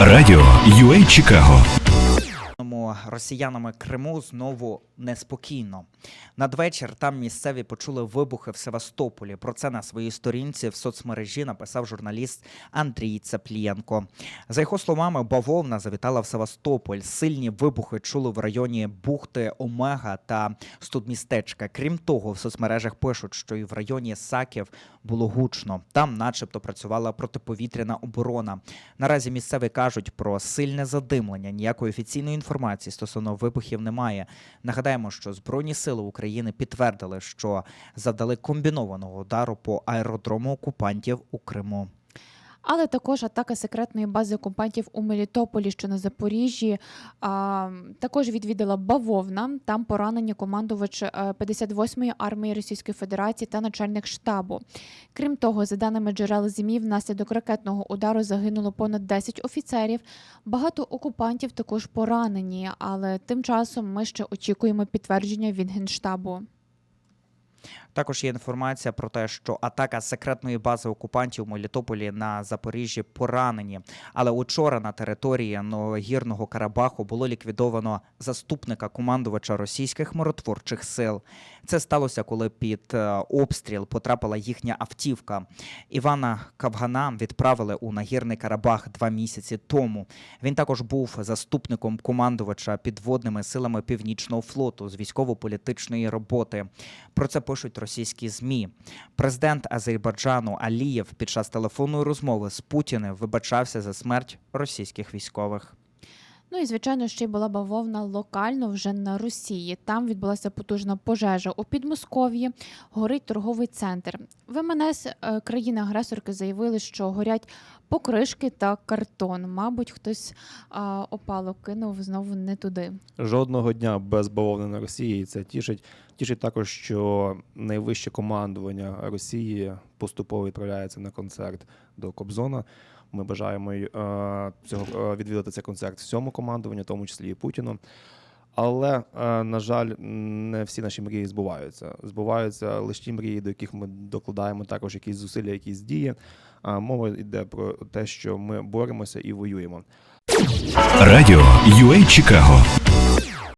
Радіо UA Чикаго. Росіянами Криму знову неспокійно. Надвечір там місцеві почули вибухи в Севастополі. Про це на своїй сторінці в соцмережі написав журналіст Андрій Цаплієнко. За його словами, бавовна завітала в Севастополь. Сильні вибухи чули в районі бухти Омега та студмістечка. Крім того, в соцмережах пишуть, що і в районі Саків було гучно. Там, начебто, працювала протиповітряна оборона. Наразі місцеві кажуть про сильне задимлення. Ніякої офіційної інформації стосовно вибухів немає. Нагадаємо, що Збройні сили України підтвердили, що завдали комбінованого удару по аеродрому окупантів у Криму. Але також атака секретної бази окупантів у Мелітополі, що на Запоріжжі. А, також відвідала бавовна. Там поранені командувач е, 58-ї армії Російської Федерації та начальник штабу. Крім того, за даними джерел ЗМІ, внаслідок ракетного удару загинуло понад 10 офіцерів. Багато окупантів також поранені, але тим часом ми ще очікуємо підтвердження від генштабу. Також є інформація про те, що атака секретної бази окупантів у Мелітополі на Запоріжжі поранені. Але учора на території Новогірного Карабаху було ліквідовано заступника командувача російських миротворчих сил. Це сталося, коли під е, обстріл потрапила їхня автівка. Івана Кавгана відправили у Нагірний Карабах два місяці тому. Він також був заступником командувача підводними силами Північного флоту з військово-політичної роботи. Про це пишуть російські змі. Президент Азербайджану Алієв під час телефонної розмови з Путіним вибачався за смерть російських військових. Ну і звичайно, ще й була бавовна локально вже на Росії. Там відбулася потужна пожежа у Підмосков'ї. Горить торговий центр. В МНС е, країни-агресорки заявили, що горять покришки та картон. Мабуть, хтось а, опалок кинув знову не туди. Жодного дня без бавовни на Росії. Це тішить. Тішить також, що найвище командування Росії поступово відправляється на концерт до Кобзона. Ми бажаємо е, цього е, відвідати цей концерт всьому командуванню, в тому числі і Путіну. Але, е, на жаль, не всі наші мрії збуваються. Збуваються лише ті мрії, до яких ми докладаємо також якісь зусилля, якісь дії. Мова йде про те, що ми боремося і воюємо. Радіо UA Чикаго.